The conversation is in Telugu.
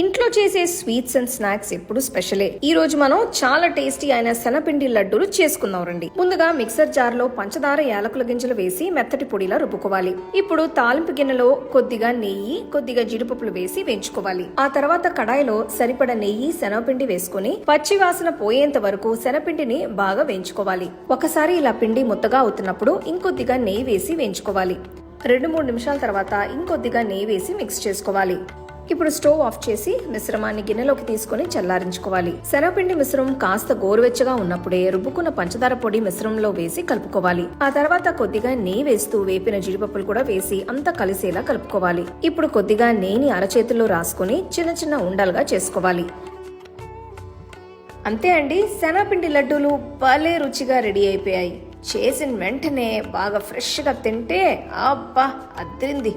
ఇంట్లో చేసే స్వీట్స్ అండ్ స్నాక్స్ ఎప్పుడు స్పెషలే. ఈ రోజు మనం చాలా టేస్టీ అయిన శనపిండి లడ్డూలు చేసుకుందాం రండి. ముందుగా మిక్సర్ జార్లో పంచదార యాలకుల గింజలు వేసి మెత్తటి పొడిలా రుబ్బుకోవాలి. ఇప్పుడు తాలింపు గిన్నెలో కొద్దిగా నెయ్యి కొద్దిగా జీడిపప్పులు వేసి వేయించుకోవాలి. ఆ తర్వాత కడాయిలో సరిపడ నెయ్యి శనగపిండి వేసుకుని పచ్చి వాసన పోయేంత వరకు శనపిండిని బాగా వేయించుకోవాలి. ఒకసారి ఇలా పిండి ముద్దగా అవుతున్నప్పుడు ఇంకొద్దిగా నెయ్యి వేసి వేయించుకోవాలి. రెండు మూడు నిమిషాల తర్వాత ఇంకొద్దిగా నెయ్యి వేసి మిక్స్ చేసుకోవాలి. ఇప్పుడు స్టవ్ ఆఫ్ చేసి మిశ్రమాన్ని గిన్నెలోకి తీసుకొని చల్లారించుకోవాలి. శనగపిండి మిశ్రమం కాస్త గోరువెచ్చగా ఉన్నప్పుడే రుబ్బుకున్న పంచదార పొడి మిశ్రమంలో వేసి కలుపుకోవాలి. ఆ తర్వాత కొద్దిగా నెయ్యి వేస్తూ వేపిన జీడిపప్పులు కూడా వేసి అంతా కలిసేలా కలుపుకోవాలి. ఇప్పుడు కొద్దిగా నెయ్యిని అరచేతుల్లో రాసుకొని చిన్న చిన్న ఉండలుగా చేసుకోవాలి. అంతే అండి శనగపిండి లడ్డూలు భలే రుచిగా రెడీ అయిపోయాయి. చేసిన వెంటనే బాగా ఫ్రెష్గా తింటే అబ్బా అద్దరింది